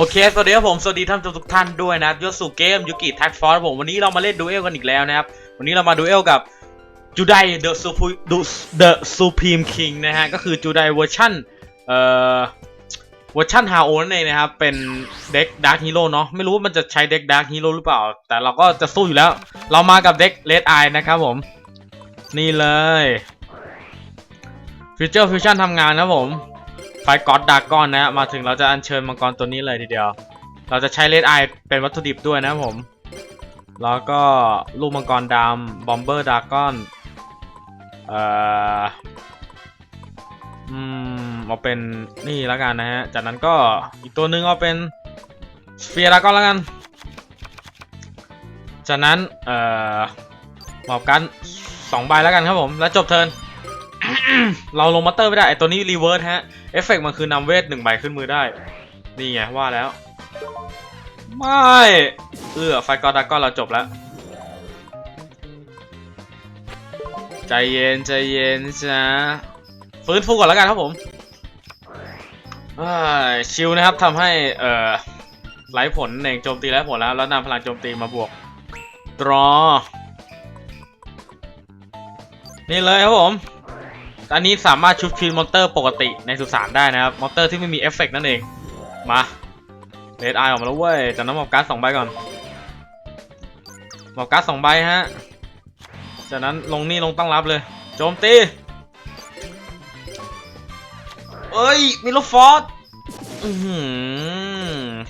โอเค สวัสดีครับผม สวัสดีท่านทุกท่านด้วยนะครับยศสู่เกมยูกิแท็กฟอร์ผม วันนี้เรามาเล่นดูเอลกันอีกแล้วนะครับ วันนี้เรามาดูเอลกับจูไดเดอะซูเดอะซูพีมคิงนะฮะ ก็คือจูไดเวอร์ชันเอ่อ เวอร์ชันฮาโอนั่นเองนะครับ เป็นเด็กดาร์คฮีโร่เนาะ ไม่รู้ว่ามันจะใช้เด็กดาร์คฮีโร่หรือเปล่า แต่เราก็จะสู้อยู่แล้ว เรามากับเด็กเลดไอนะครับผม นี่เลยฟิวเจอร์ฟิวชั่นทำงานนะผม ฟกอดดากอนนะ มาถึงเราจะอัญเชิญมังกรตัวนี้เลยทีเดียว เราจะใช้เลดไอเป็นวัตถุดิบด้วยนะผม แล้วก็ลูกมังกรดำบอมเบอร์ดากอนเอ่ออืมเอาเป็นนี่แล้วกันนะฮะ จากนั้นก็อีกตัวหนึ่งเอาเป็นสเฟียร์ดากอนแล้วกัน จากนั้นเอ่อมอบกันสองใบแล้วกันครับผม แล้วจบเทิร์นเราลงมัตเตอร์ไม่ได้ไอตัวนี้รีเวิร์สฮะ เอฟเฟกต์มันคือนำเวทหนึ่งใบขึ้นมือได้ นี่ไงว่าแล้ว ไม่ เออไฟกอดากอนเราจบแล้ว ใจเย็นใจเย็นจ้ะฟื้นฟูก่อนแล้วกันครับผมชิลนะครับทำให้เอ่อไร้ผลเองโจมตีไร้ผลแล้ว แล้วนำพลังโจมตีมาบวกดรอ นี่เลยครับผม อันนี้สามารถชุบชีนมอนเตอร์ปกติในสุสานได้นะครับ มอนเตอร์ที่ไม่มีเอฟเฟกต์นั่นเอง มาเลดไอออกมาแล้วเว้ยจากนั้นหมอบการ์ดสองใบก่อนหมอบการ์ดสองใบฮะ จากนั้นลงนี่ลงตั้งรับเลย โจมตีเอ้ย มิลลฟอร์ด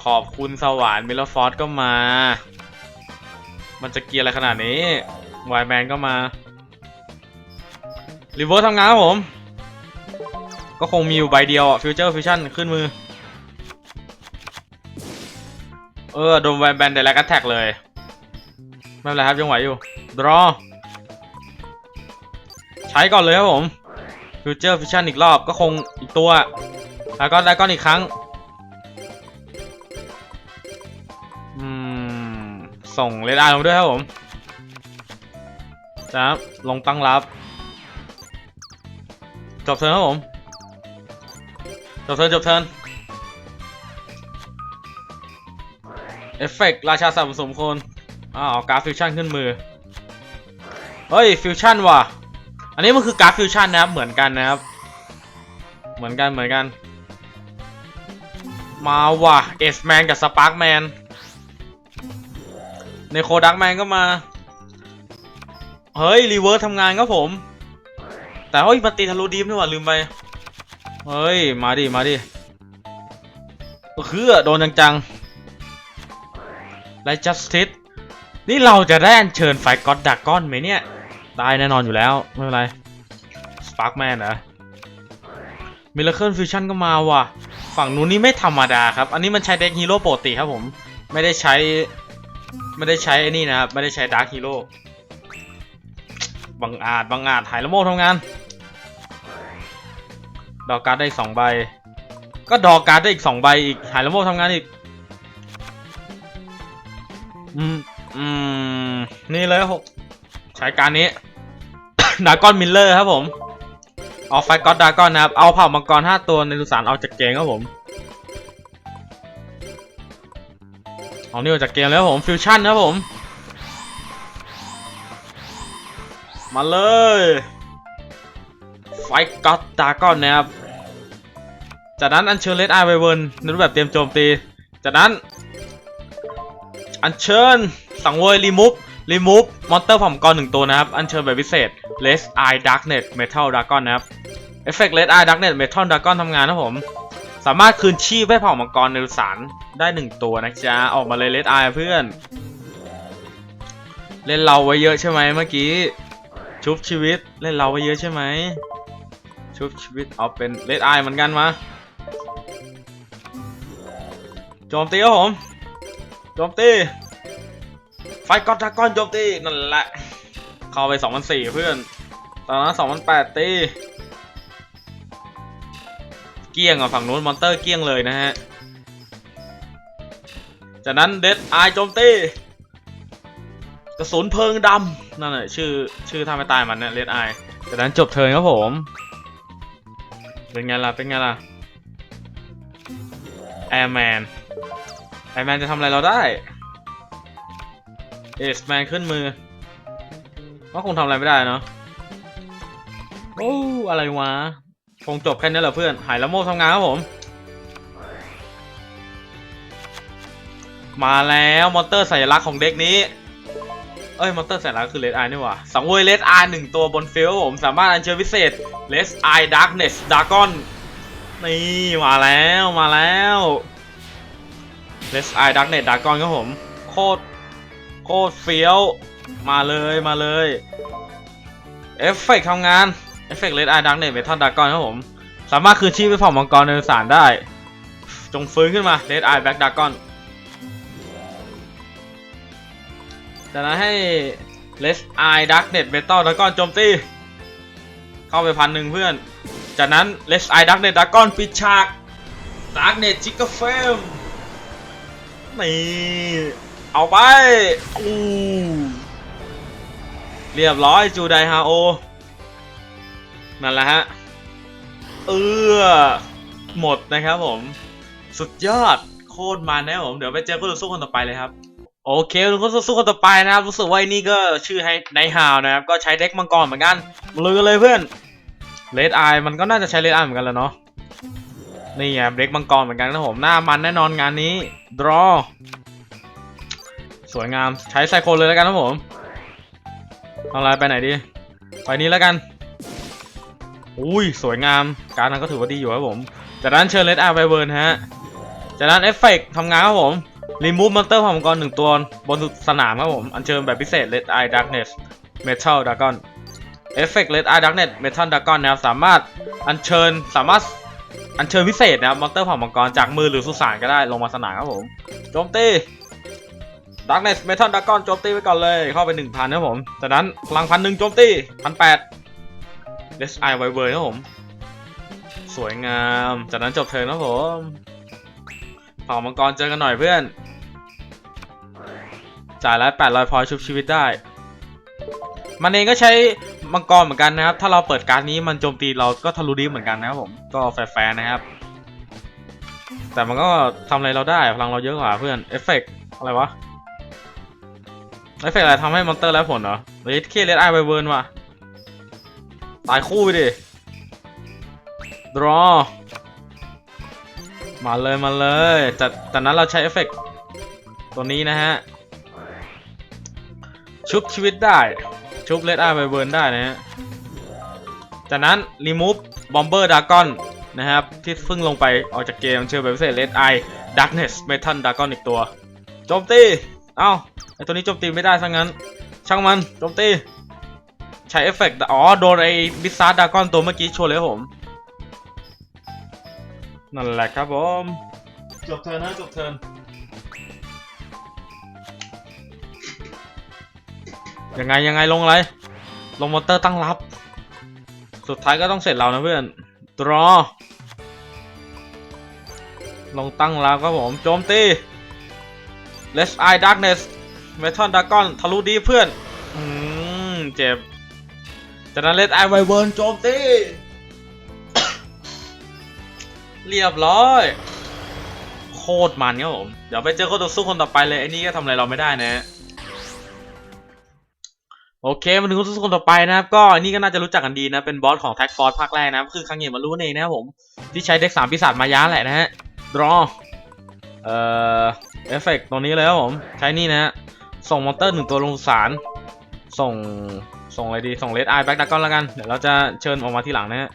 ขอบคุณสวรรค์มิลลฟอร์ดก็มา มันจะเกียร์อะไรขนาดนี้ ไวแมนก็มา รีเวิร์สทำงานครับผม ก็คงมีอยู่ใบเดียวฟิวเจอร์ฟิวชั่นขึ้นมือ เออ โดนแวนแบนเดลักแท็กเลย ไม่เป็นไรครับยังไหวอยู่ ดรอ ใช้ก่อนเลยครับผมฟิวเจอร์ฟิวชั่นอีกรอบก็คงอีกตัว แล้วก็ได้ก้อนอีกครั้ง อืม ส่งเลดอาร์ลงด้วยครับผมจ้าลงตั้งรับ จบเทิร์นครับผม จบเทิร์นจบเทิร์นเอฟเฟกต์ราชาสัมสมคนอ้าวการฟิวชั่นขึ้นมือ เฮ้ยฟิวชั่นว่ะ อันนี้มันคือการฟิวชั่นนะครับ เหมือนกันนะครับ เหมือนกันเหมือนกัน มาว่ะเอสแมนกับสปาร์กแมนในโคดักแมนก็มา เฮ้ยรีเวิร์สทำงานครับผม แต่เฮ้ยมันตีทะลุดีมนี่หว่าลืมไป เฮ้ย มาดิ มาดิคือโดนจังๆไลจัสติสนี่เราจะได้อัญเชิญไฟก็อดดากก้อนไหมเนี่ยได้แน่นอนอยู่แล้ว ไม่เป็นไร สปาร์กแมนเหรอมิลเคิลฟิวชั่นก็มาว่ะ ฝั่งนู้นนี่ไม่ธรรมดาครับ อันนี้มันใช้เด็กฮีโร่ปกติครับผม ไม่ได้ใช้ ไม่ได้ใช้ไอ้นี่นะครับ ไม่ได้ใช้ดาร์คฮีโร่ บังอาจบังอาจหายละโมทำงาน ดอกการ์ดได้สองใบ ก็ดอกการ์ดได้อีกสองใบอีกหายละโมทำงานอีก อืมอืมนี่เลยครับใช้การนี้ดากอนมิลเลอร์ครับผมเอาไฟก็อดดากอนนะครับ เอาเผ่ามังกรห้าตัวในสุสานออกจากเกมครับผมเอานี่ออกจากเกมแล้วผมฟิวชั่นครับผม มาเลย ไฟก็อดดาก้อนนะครับ จากนั้นอัญเชิญเลดไอไวเวิร์นในรูปแบบเตรียมโจมตี จากนั้น อัญเชิญสังเวยรีมูฟรีมูฟมอนเตอร์ผ่อมกรหนึ่งตัวนะครับ อัญเชิญแบบพิเศษ Less Eye Darknet Metal Dragon นะครับ เอฟเฟกต์ Less Eye Darknet Metal Dragon ทำงานนะผม สามารถคืนชีพให้เผ่ามังกรในสารได้หนึ่งตัวนะจ๊ะ ออกมาเลย Less Eye เพื่อน เล่นเราไว้เยอะใช่ไหมเมื่อกี้ ชุบชีวิตเล่นเราไว้เยอะใช่ไหมชุบชีวิตเอาเป็น Less Eye เหมือนกันมาโจมตีครับผมโจมตีไฟกอดดากอนโจมตีนั่นแหละเข้าไป2004เพื่อนตอนนั้น2008ตีเกี้ยงอะฝั่งนู้นมอนเตอร์เกี้ยงเลยนะฮะจากนั้นเดดไอโจมตี กระสุนเพลิงดำนั่นแหละชื่อชื่อท่าไม่ตายมันเนี่ยเดดไอจากนั้นจบเทิร์นครับผม เป็นไงล่ะ เป็นไงล่ะแอร์แมนแมนจะทำอะไรเราได้เอสแมนขึ้นมือก็คงทำอะไรไม่ได้เนาะโอ้อะไรวะ คงจบแค่นี้แหละเพื่อน หายแล้วโมทำงานครับผม มาแล้วมอนเตอร์สัญลักษณ์ของเด็กนี้ เอ้ยมอนเตอร์สัญลักษณ์คือเลดไอนี่หว่าสังเวยเลดไอหนึ่งตัวบนฟิลผมสามารถอัญเชิญพิเศษเลสไอดาร์กเนสดากอนนี่มาแล้วมาแล้วเลสไอดาร์กเนสดากอนครับผม โคตรโคตรเฟี้ยวมาเลยมาเลยเอฟเฟกต์ทำงานเอฟเฟกต์เลดไอดังเนตเมทัลดากอนครับผม สามารถคืนชีพไปเผ่ามังกรในสารได้ จงฟื้นขึ้นมาเลดไอแบ็กดากอน จากนั้นให้เลสไอดักเน็ตเมทัลดากอนโจมตี เข้าไปพันหนึ่งเพื่อน จากนั้นเลสไอดักเน็ตดากอนปิดฉากดักเน็ตจิกเกอร์เฟมนี่ เอาไปอู้เรียบร้อยจูไดฮาโอ นั่นแหละฮะ เออหมดนะครับผม สุดยอดโคตรมันนะครับผม เดี๋ยวไปเจอคู่ต่อสู้คนต่อไปเลยครับ โอเคคู่ต่อสู้คนต่อไปนะครับ รู้สึกว่าอ้นี่ก็ชื่อให้ไนฮาวนะครับ ก็ใช้เด็กมังกรเหมือนกันมาลุยกันเลยเพื่อนเลดไอมันก็น่าจะใช้เลดไอเหมือนกันแล้วเนาะนี่ไงเด็กมังกรเหมือนกันนะผมหน้ามันแน่นอนงานนี้ดรอสวยงามใช้ไซโคนเลยแล้วกันครับผมทำอะไรไปไหนดี ไปนี้แล้วกัน อุ้ยสวยงามการนั้นก็ถือว่าดีอยู่ครับผมจากนั้นเชิญเลดอาร์ไวเวิร์นฮะจากนั้นเอฟเฟกทำงานครับผม รีมูฟมอนเตอร์ของมังกรหนึ่งตัวบนสนามครับผม อัญเชิญแบบพิเศษ Red Eye Darkness Metal Dragon เอฟเฟก Red Eye Darkness Metal Dragon นนะครับสามารถอัญเชิญสามารถอัญเชิญพิเศษนะครับมอนเตอร์ของมังกรจากมือหรือสุสานก็ได้ลงมาสนามครับผมโจมตี Darkness Metal Dragon โจมตีไว้ก่อนเลยเข้าไป1,000นครับผมจากนั้นพลังพันหนึ่งโจมตีพันแปด Let's Eye w i v e r ครับผม สวยงาม จากนั้นจบเทิร์นครับผมเผ่ามังกรเจอกันหน่อยเพื่อน จ่ายแล้ว800พอยชุบชีวิตได้ มันเองก็ใช้มังกรเหมือนกันนะครับ ถ้าเราเปิดการดนี้มันโจมตีเราก็ทะลุดีเหมือนกันนะครับผมก็แฟร์ๆนะครับ แต่มันก็ทำอะไรเราได้พลังเราเยอะกว่าเพื่อนเอฟเฟกอะไรวะเอฟเฟกอะไรทำให้มอนเตอร์ไร้วผลเหรอเฮ้ยเคเลสไอไวเวิร์นว่ะตายคู่ไปดิดรอมาเลยมาเลยแต่แต่นั้นเราใช้เอฟเฟกต์ตัวนี้นะฮะ ชุบชีวิตได้ ชุบเลดอาไวเวิร์นได้นะฮะ จากนั้นรีมูฟบอมเบอร์ดากอนนะครับ ที่เพิ่งลงไปออกจากเกมเชิญแบบพิเศษเลดไอดักเนสเมทัลดากอนอีกตัวโจมตี เอ้าไอตัวนี้โจมตีไม่ได้ซะงั้น ช่างมันโจมตี ใช้เอฟเฟกต์อ๋อ โดนไอบิซาร์ดากอนตัวเมื่อกี้ชนเลยผม นั่นแหละครับผม จบเทิร์นนะจบเทิร์น ยังไงยังไงลงอะไร ลงมอนเตอร์ตั้งรับ สุดท้ายก็ต้องเสร็จเรานะเพื่อนรอ ลงตั้งรับครับผมโจมตี Let's Eye Darkness Metal Dragon ทะลุดีเพื่อน อืม เจ็บ จากนั้น Let's Eye Wyvern โจมตี เรียบร้อย โคตรมันครับผม เดี๋ยวไปเจอคนต่อสู้คนต่อไปเลยไอ้นี่ก็ทำอะไรเราไม่ได้นะ โอเคมาถึงคนต่อสู้คนต่อไปนะครับ ก็นี่ก็น่าจะรู้จักกันดีนะ เป็นบอสของแท็กฟอร์ภาคแรกนะคือคังเงียมารู้เองนะครับผม ที่ใช้เด็กสามปีศาจมายาแหละนะฮะดรอเอ่อเอฟเฟกต์ตรงนี้เลยครับผม ใช้นี่นะ ส่งมอนเตอร์หนึ่งตัวลงสาร ส่งส่งอะไรดี ส่งเลดไอแบ็กดากกอนแล้วกัน เดี๋ยวเราจะเชิญออกมาทีหลังนะฮะ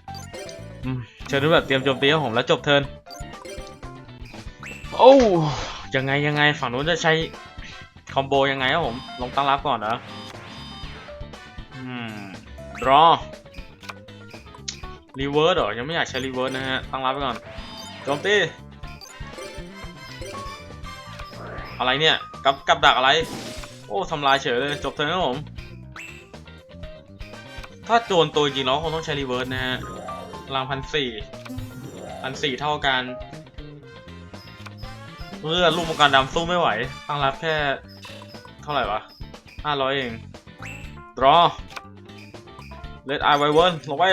เชิญด้วยแบบเตรียมโจมตีครับผมแล้วจบเทิร์นโอ้ยังไงยังไงฝั่งนู้นจะใช้คอมโบยังไงครับผม ลงตั้งรับก่อนเหรอ รอรีเวิร์สเหรอ ยังไม่อยากใช้รีเวิร์สนะฮะ ตั้งรับไปก่อนโจมตี อะไรเนี่ย กับกับดักอะไร โอ้ทำลายเฉยเลย จบเทิร์นครับผม ถ้าโจรตัวจริงแล้วคงต้องใช้รีเวิร์สนะฮะพลังพันสี่พันสี่เท่ากันเมื่อลูกมังกรดำสู้ไม่ไหว ตั้งรับแค่ เท่าไหร่วะห้าร้อยเองรอ เลดไอไวเวิร์นลงไป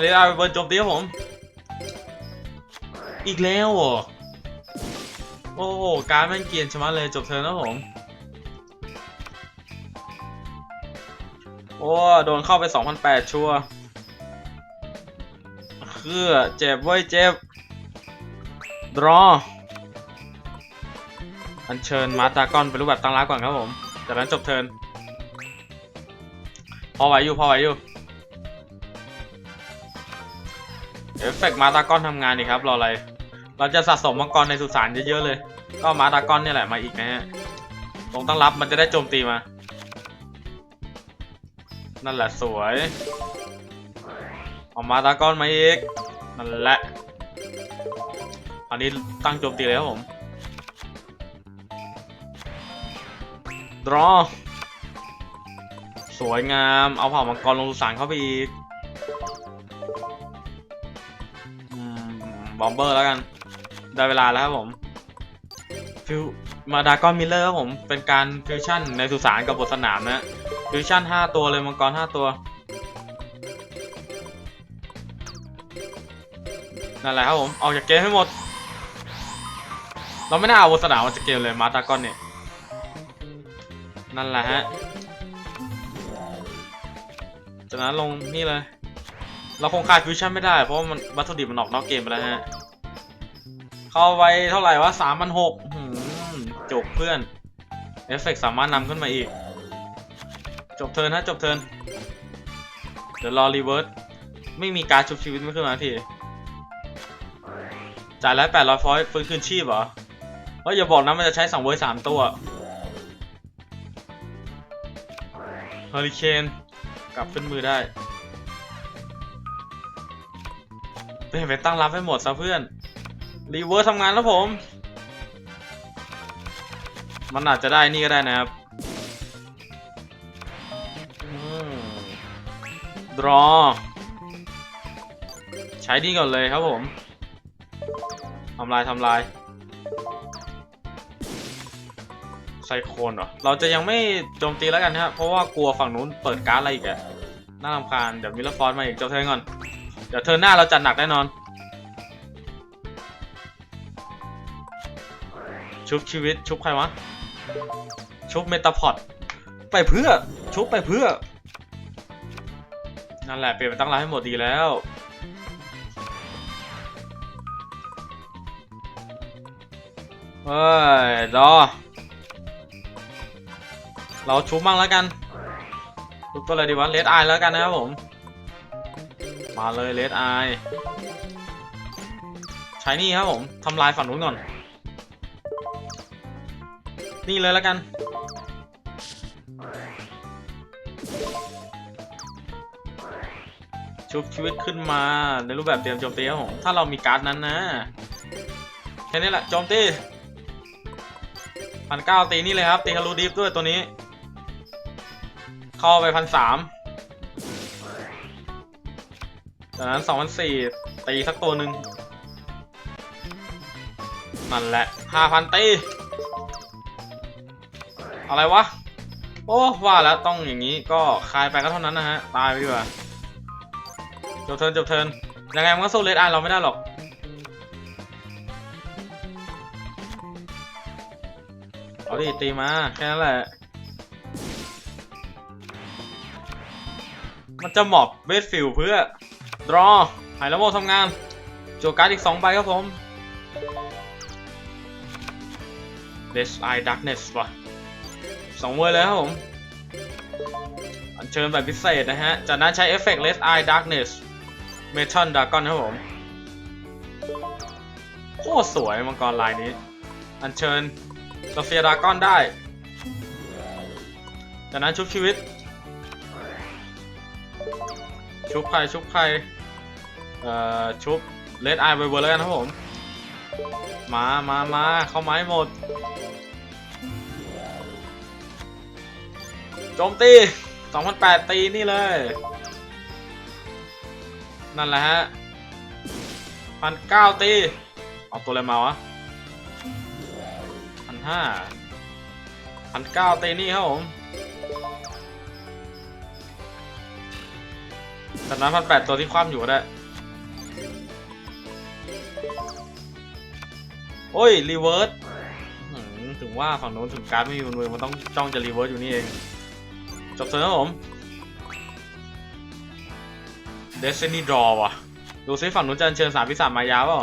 เลดไอไวเวิร์นโจมตีครับผม อีกแล้วเหรอโอ้โห การแม่งเกียนชะมัดเลยจบเทิร์นนะผม โอ้ โดนเข้าไป 2008 ชัวคือเจ็บเว้ยเจ็บ ดรอ อัญเชิญมาตากอนเป็นรูปแบบตั้งรับก่อนครับผม จากนั้นจบเทิร์น พอไหวอยู่พอไหวอยู่เอฟเฟกต์มาตากอนทำงานดีครับรออะไร เราจะสะสมมังกรในสุสานเยอะๆเลย ก็มาตากอนเนี่ยแหละมาอีกนะฮะตรงตั้งรับมันจะได้โจมตีมา นั่นแหละสวยเอามาตากอนมาอีก นั่นแหละอันนี้ตั้งโจมตีเลยครับผมดรอ สวยงาม เอาเผ่ามังกรลงสุสานเข้าไปอีกบอมเบอร์แล้วกัน ได้เวลาแล้วครับผมฟิวมาดากอนมิลเลอร์ครับผม เป็นการฟิวชั่นในสุสานกับบทสนามนะฟิวชั่น 5 ตัวเลยมังกร 5 ตัว นั่นแหละครับผม ออกจากเกมให้หมด เราไม่น่าเอาบทสนามออกจากเกมเลยมาดากอนเนี่ย นั่นแหละฮะ จากนั้นลงนี่เลย เราคงขาดฟิวชั่นไม่ได้ เพราะว่ามันวัตถุดิบมันออกนอกเกมไปแล้วฮะ เข้าไปเท่าไหร่วะสามพันหกจบเพื่อน เอฟเฟกต์สามารถนำขึ้นมาอีก จบเทิร์นฮะจบเทิร์นเดี๋ยวรอรีเวิร์สไม่มีการชุบชีวิตไม่ขึ้นมาทีจ่ายแล้วแปดร้อยฟอยฟื้นคืนชีพเหรอเฮ้ยอย่าบอกนะมันจะใช้สังเวยสามตัวเฮอริเคน กลับขึ้นมือได้เป็นไปตั้งรับให้หมดซะเพื่อน รีเวิร์สทำงานแล้วผม มันอาจจะได้นี่ก็ได้นะครับดรอ ใช้นี่ก่อนเลยครับผม ทำลายทำลาย ไซโคนเหรอ เราจะยังไม่โจมตีแล้วกันนะครับเพราะว่ากลัวฝั่งนู้นเปิดการ์ดอะไรอีกอะน่ารำคาญ เดี๋ยวมิลเลอร์ฟอร์มาอีกเจบเทิร์นก่อน เดี๋ยวเทิร์นหน้าเราจัดหนักแน่นอน ชุบชีวิต ชุบใครวะ ชุบเมตาพอด ไปเพื่อ ชุบไปเพื่อ นั่นแหละเปลี่ยนไปตั้งร้านให้หมดดีแล้วเฮ้ยรอ เราชุบมั่งแล้วกันชุบตัวอะไรดีวะเลดไอแล้วกันนะครับผม มาเลยเลดไอใช้นี่ครับผมทำลายฝั่งนู้นก่อน นี่เลยแล้วกัน ชุบชีวิตขึ้นมาในรูปแบบเตรียมโจมตีครับผมถ้าเรามีการ์ดนั้นนะแค่นี้แหละโจมตีพันเก้าตีนี่เลยครับตีฮารูดิฟด้วยตัวนี้ เข้าไปพันสามจากนั้นสองพันสี่ตีสักตัวหนึ่งนั่นแหละห้าพันตี อะไรวะ โอ้ว่าแล้วต้องอย่างนี้ก็คลายไปก็เท่านั้นนะฮะ ตายไปดีกว่า จบเทิร์นจบเทิร์นยังไงมันก็สู้เลดไอเราไม่ได้หรอกเอาดิตีมา แค่นั้นแหละ มันจะหมอบเวทฟิลเพื่อรอหายแล้วโมทำงานโจการ์ดอีก2ใบครับผม Death Eye Darkness ว่ะสองเวอร์เลยครับผม อัญเชิญแบบพิเศษนะฮะ จากนั้นใช้เอฟเฟกต์ Death Eye Darkness Metal Dragon ครับผม โคตรสวยมังกรลายนี้ อัญเชิญโซเฟียดากอนได้ จากนั้นชุบชีวิต ชุบใครชุบใครเอ่อชุบเลดไอเวอร์แล้วกันครับผม มามามาเข้าไม้หมด โจมตี2008 ตีนี่เลย นั่นแหละฮะพันเก้าตี เอาตัวอะไรมาวะพันห้าพันเก้าตีนี่ครับผม จากนั้นพันแปดตัวที่คว่ำอยู่ก็ได้ โอ้ย รีเวิร์สถึงว่าฝั่งโน้นถึงการไม่มีมือมันต้องจ้องจะรีเวิร์สอยู่นี่เอง จบเถอะครับผม Destiny Draw ว่ะ ดูซิฝั่งนู้นจะเชิญสามพิศาจมายาเปล่า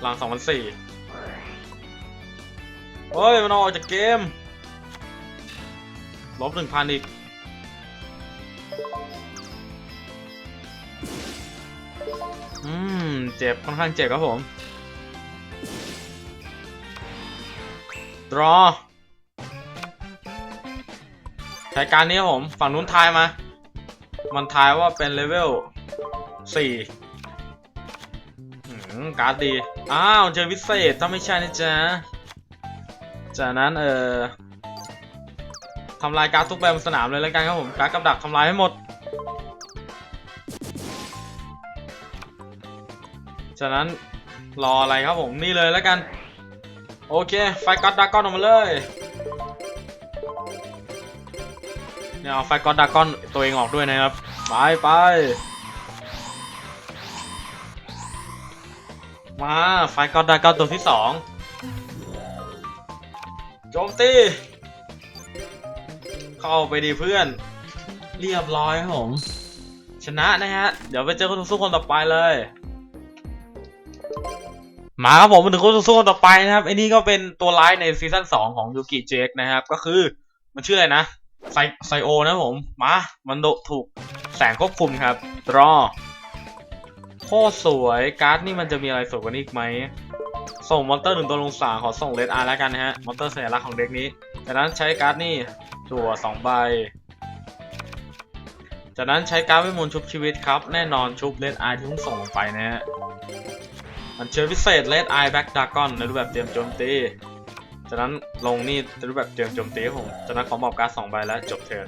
หลังสองพันสี่เฮ้ย มันออกจากเกม ลบหนึ่งพันอีก อืม เจ็บค่อนข้างเจ็บครับผม draw ใช้การนี้ผม ฝั่งนู้นทายมา มันทายว่าเป็นเลเวลสี่การ์ดดี อ้าว เจอวิเศษ ถ้าไม่ใช่นะจ๊ะ จากนั้น เอ่อทำลายการ์ดทุกใบบนสนามเลยแล้วกันครับผม การ์ดกับดักทำลายให้หมด จากนั้นรออะไรครับผมนี่เลยแล้วกัน โอเค ไฟก็อดดากอนออกมาเลยเนี่ยเอาไฟก็อดดากอนตัวเองออกด้วยนะครับ ไปไปมาไฟก็อดดากอนตัวที่สองโจมตีเข้าไปดีเพื่อน เรียบร้อยครับผมชนะนะฮะ เดี๋ยวไปเจอคนสู้คนต่อไปเลย มาครับผมมาถึงคนสู้คนต่อไปนะครับไอ้นี่ก็เป็นตัวร้ายในซีซั่น2ของยูกิเจคนะครับ ก็คือมันชื่ออะไรนะไซไซโอนะผม มามันโดถูกแสงควบคุมครับรอโคตรสวยการ์ดนี่มันจะมีอะไรสวยกว่านี้อีกไหม ส่งมอนเตอร์หนึ่งตัวลงสามขอส่งเลดอาร์แล้วกันนะฮะมอนเตอร์สัญลักษณ์ของเด็กนี้จากนั้นใช้การ์ดนี่จั่วสองใบจากนั้นใช้การ์ดวทมนชุบชีวิตครับ แน่นอนชุบเลดอาร์ที่เพิ่งส่งลงไปนะฮะ อันเชิญพิเศษ Red Eye Black Dragon ในรูปแบบเตรียมโจมตี จากนั้นลงนี่ในรูปแบบเตรียมโจมตีครับผมจากนั้นขอมอบการ์ดสองใบแล้วจบเทิร์น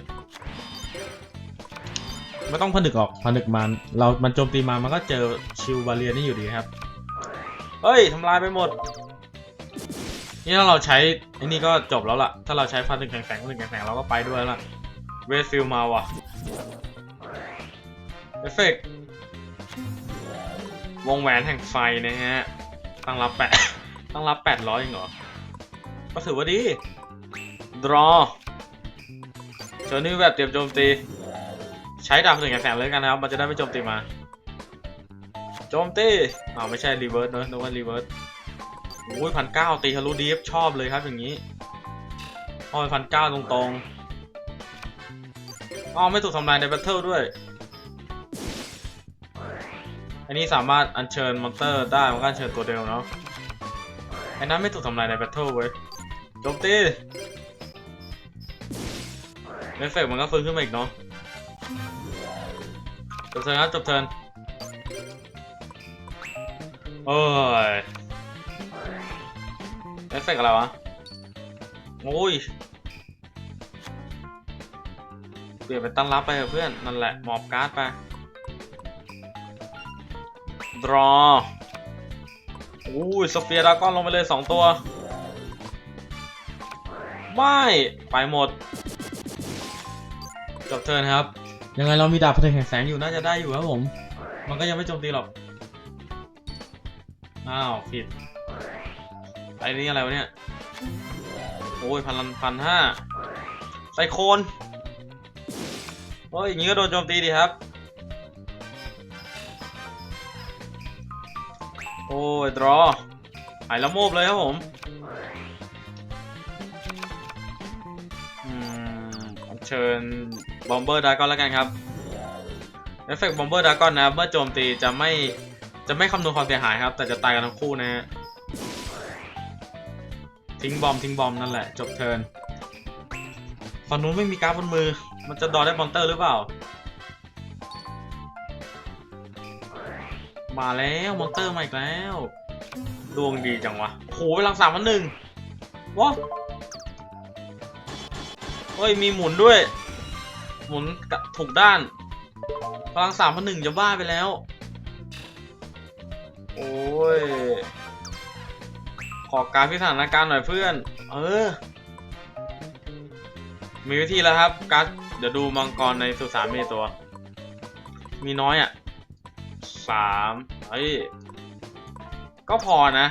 ไม่ต้องผนึกออกผนึกมันเรา มันโจมตีมา มันก็เจอชิลบาเรียนี่อยู่ดีครับ เฮ้ยทำลายไปหมด นี่ถ้าเราใช้ไอ้นี่ก็จบแล้วล่ะ ถ้าเราใช้พันหนึ่งแข็งแข็งหนึ่งแข็งแข็งเราก็ไปด้วยแล้วล่ะ เวสฟิลมาว่ะ เอฟเฟกต์ วงแหวนแห่งไฟนะฮะ ตั้งรับแปดตั้งรับแปดร้อยเองเหรอ ก็ถือว่าดี draw เจอนี่แบบเตรียมโจมตี ใช้ดาบถึงแสงเลยกันนะครับ มันจะได้ไม่โจมตีมา โจมตีอ้าวไม่ใช่รีเวิร์สเนอะนึกว่ารีเวิร์สโอ้ยพันเก้าตีทะลุดีฟชอบเลยครับอย่างนี้อ้อยพันเก้าตรงๆอ้าวไม่ถูกทำลายในแบทเทิลด้วย อันนี้สามารถอัญเชิญมอนเตอร์ได้มันก็อัญเชิญตัวเดียวเนาะไอ้นั้นไม่ถูกทำลายในแบทเทิลเว้ยโจมตีเอฟเฟกมันก็ฟื้นขึ้นมาอีกเนาะจบเทิร์นครับจบเทิร์นโอ้ยเอฟเฟกอะไรวะโอ้ยเปลี่ยนเป็นตั้งรับไปเถอะเพื่อน นั่นแหละ หมอบการ์ดไป draw อุ้ยสเฟียร์ดากอนลงไปเลยสองตัว ไม่ ไปหมดจบเทิร์นครับ ยังไงเรามีดาบพลังแห่งแสงอยู่น่าจะได้อยู่ครับผม มันก็ยังไม่โจมตีหรอก อ้าว ผิดไอ้นี่อะไรวะเนี่ย โอ้ยพันพันห้าไซโคนโอ้ยอย่างงี้ก็โดนโจมตีดีครับ โอ้ยดรอหายละโมบเลยครับผมอืมเชิญบอมเบอร์ดากอนแล้วกันครับเอฟเฟกต์บอมเบอร์ดากอนนะเมื่อโจมตีจะไม่จะไม่คำนวณความเสียหายครับ แต่จะตายกันทั้งคู่นะฮะทิ้งบอมทิ้งบอมนั่นแหละ จบเทิร์นฝั่งนู้นไม่มีการ์ดบนมือ มันจะดอได้มอนเตอร์หรือเปล่า มาแล้วมอนเตอร์มาอีกแล้ว ดวงดีจังวะโหพลังสามพันหนึ่งวะเฮ้ย มีหมุนด้วย หมุนกะถูกด้าน พลังสามพันหนึ่งจะบ้าไปแล้ว โอ้ย ขอการพิสถานการณ์หน่อยเพื่อน เออ มีวิธีแล้วครับ การดเดี๋ยวดูมังกรในสุสานมีตัว มีน้อยอะ สามเฮ้ย ก็พอนะ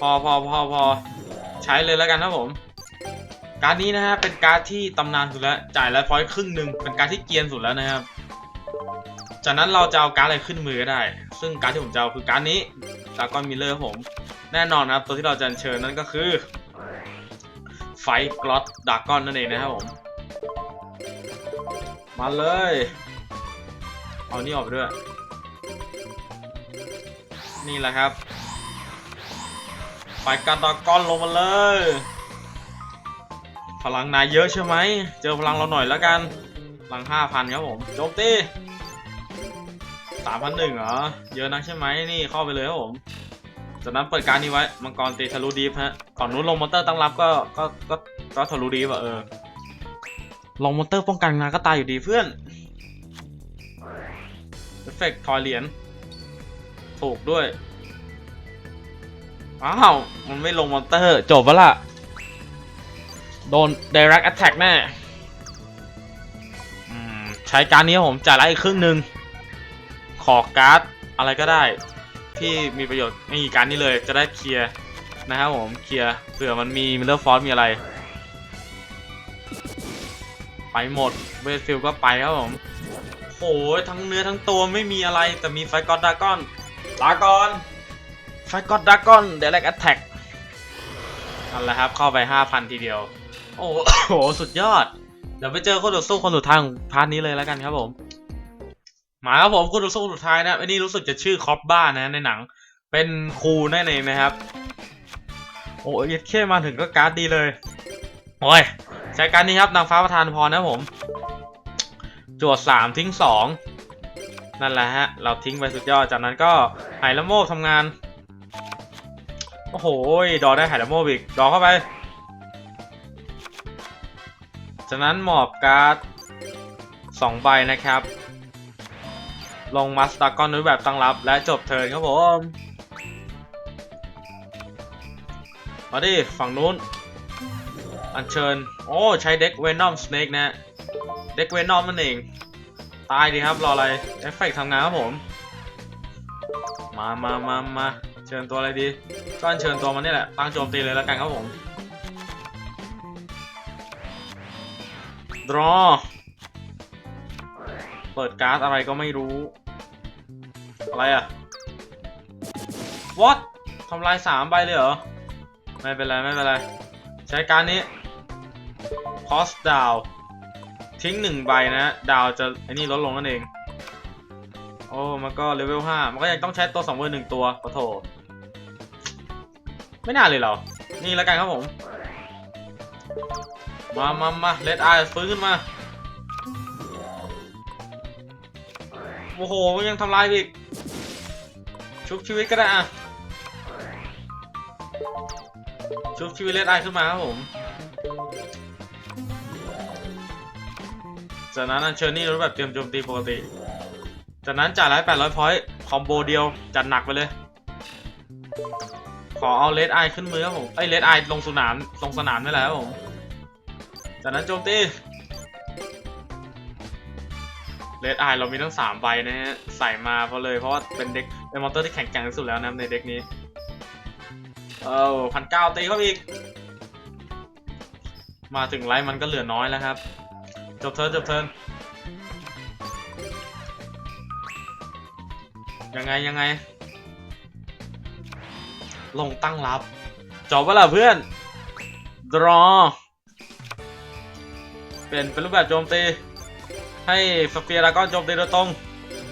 พอพอพอพอใช้เลยแล้วกันครับผม การนี้นะฮะ เป็นการที่ตำนานสุดแล้ว จ่ายไลฟ์พอยต์ครึ่งหนึ่งเป็นการที่เกียนสุดแล้วนะครับ จากนั้นเราจะเอาการอะไรขึ้นมือก็ได้ ซึ่งการที่ผมจะเอาคือการนี้ดากอนมิเลอร์ผม แน่นอนนะครับ ตัวที่เราจะเชิญนั่นก็คือไฟกรอตดากอนนั่นเองนะครับผม มาเลย เอานี่ออกไปด้วย นี่แหละครับไฟกรอตดากอนลงมาเลย พลังนายเยอะใช่ไหม เจอพลังเราหน่อยแล้วกัน พลังห้าพันครับผมโจมตีสามพันหนึ่งเหรอ เยอะนักใช่ไหมนี่เข้าไปเลยครับผมจากนั้นเปิดการนี้ไว้ มังกรตีทะลุดีฟฮะ ฝั่งนู้นลงมอนเตอร์ตั้งรับก็ ก็ ก็ ก็ทะลุดีฟอะเออ ลงมอนเตอร์ป้องกันงานก็ตายอยู่ดีเพื่อนเอฟเฟกต์ทอยเหรียญ ถูกด้วย อ้าว มันไม่ลงมอนเตอร์ จบวะล่ะ โดน direct attack แน่ใช้การนี้ผมจ่ายไลท์อีกครึ่งหนึ่ง ขอการ์ดอะไรก็ได้ ที่มีประโยชน์นี่การนี้เลยจะได้เคลียร์นะครับผมเคลียร์เผื่อมันมีมิลเลอร์ฟอร์มีอะไร ไปหมดเวสฟิลก็ไปครับผมโอ้ยทั้งเนื้อทั้งตัวไม่มีอะไรแต่มีไฟกอดดากอน ลาก่อนไฟกอดดากอนเดเล็กแอตแทกนั่นแหละครับเข้าไป 5,000 ทีเดียว โอ้โห สุดยอด เดี๋ยวไปเจอคนต่อสู้คนสุดท้ายของพาร์ทนี้เลยแล้วกันครับผม มาครับผมคนต่อสู้คนสุดท้ายนะไอ้นี่รู้สึกจะชื่อคอปบ้านะในหนัง เป็นครูนั่นเองนะครับ โอ้ยเค่มาถึงก็การ์ดดีเลย โอ้ยใช้การนี้ครับนางฟ้าประธานพรนะผม จวดสามทิ้งสอง นั่นแหละฮะ เราทิ้งไปสุดยอด จากนั้นก็ไหละโมกทำงาน โอ้โห ดอได้ไหละโมกอีก ดอเข้าไป จากนั้นหมอบการ์ดสองใบนะครับ ลงมาสตาร์กอนด้วยแบบตั้งรับ และจบเทิร์นครับผมมาดิ ฝั่งนู้น อัญเชิญ โอ้ ใช้เด็กเวนอมสเนกนะ เด็กเวนอมนั่นเอง ตายดีครับรออะไรเอฟเฟกต์ทำงานครับผม มามามามาเชิญตัวอะไรดีก็อัญเชิญตัวมันนี่แหละตั้งโจมตีเลยแล้วกันครับผม draw เปิดการ์ดอะไรก็ไม่รู้ อะไรอะ what ทำลายสามใบเลยเหรอ ไม่เป็นไร ไม่เป็นไร ใช้การนี้ cost down ทิ้งหนึ่งใบนะ ดาวจะไอ้นี่ลดลงนั่นเอง โอ้มันก็เลเวลห้ามันก็ยังต้องใช้ตัวสองเวอร์หนึ่งตัวขอโทษไม่น่าเลยเหรอนี่แล้วกันครับผม มามามาเลดไอฟื้นขึ้นมา โอ้โห ยังทำลายอีก ชุบชีวิตก็ได้อะชุบชีวิตเลดไอขึ้นมาครับผม จากนั้นอัญเชิญนี่รูปแบบเตรียมโจมตีปกติ จากนั้นจ่ายไลท์800พอยต์คอมโบเดียว จัดหนักไปเลย ขอเอาเลดไอขึ้นมือครับผมเอ้ยเลดไอลงสนามลงสนามนี่และครับผมจากนั้นโจมตีเลดไอเรามีทั้งสามใบนะฮะใส่มาเพราะเลยเพราะว่าเป็นเด็กเป็นมอนเตอร์ที่แข็งแกร่งที่สุดแล้วนะในเด็กนี้เออพันเก้าตีเข้าอีก มาถึงไลท์มันก็เหลือน้อยแล้วครับ บเทิร์นจบเทิร์นยังไงยังไง ลงตั้งรับ จบเวล่ะเพื่อน draw เป็นเป็นรูปแบบโจมตี ให้สเฟียร์ดากอนโจมตีโดยตรง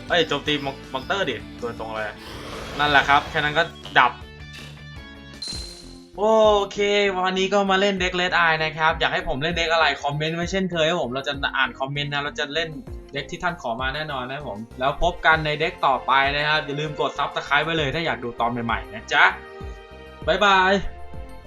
เอ้ยโจมตีมอนเตอร์ดิโดยตรงเลย นั่นแหละครับ แค่นั้นก็ดับ โอเค วันนี้ก็มาเล่นเด็กเลดไอนะครับ อยากให้ผมเล่นเด็กอะไรคอมเมนต์ไว้เช่นเคยครับผมเราจะอ่านคอมเมนต์นะเราจะเล่นเด็กที่ท่านขอมาแน่นอนนะผม แล้วพบกันในเด็กต่อไปนะครับ อย่าลืมกดซับสไครต์ไว้เลยถ้าอยากดูตอนใหม่ๆนะจ๊ะบ๊ายบาย